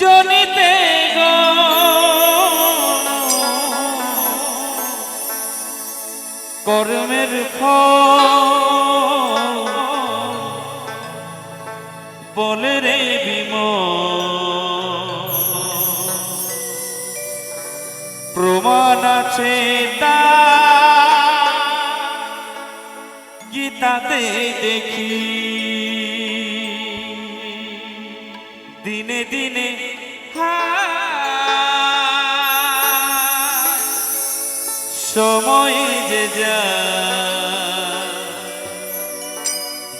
জনিতে কর্মের বলে রে বিম প্রমাণ আছে তা গীতাতে দেখি। দিনে দিনে সময় যে যা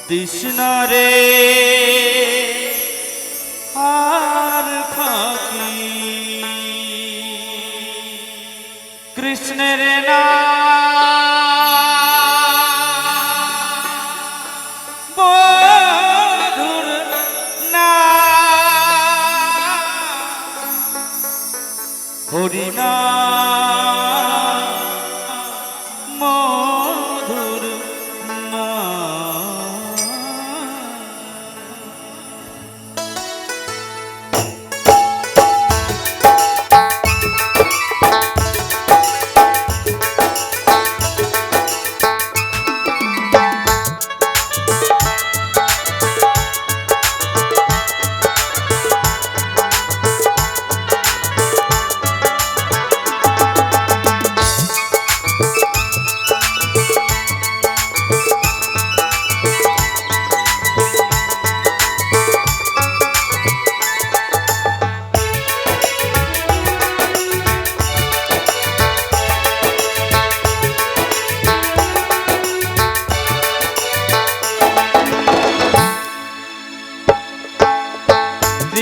কৃষ্ণ আর হরিনা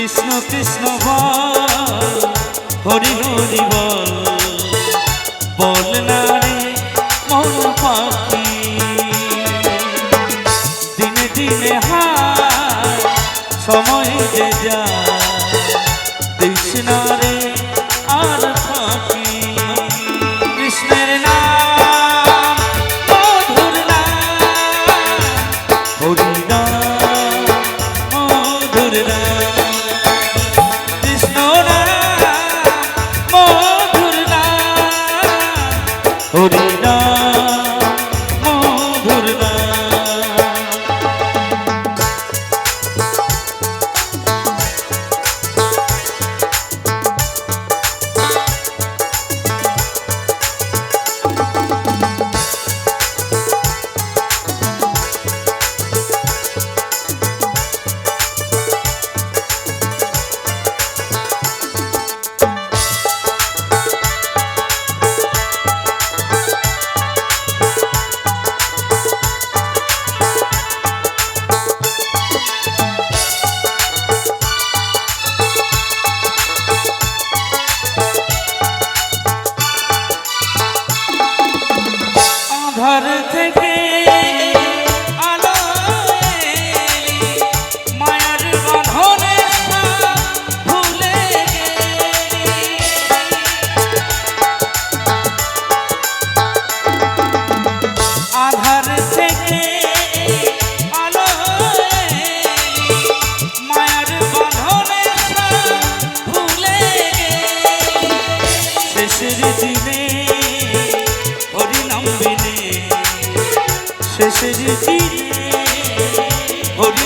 কৃষ্ণ কৃষ্ণ বল, হরি হরি বল। বল না রে মন পাখি। দিনে দিনে হায়, সময় যে যা তৃষ্ণা রে আর শেষের দিনে হরি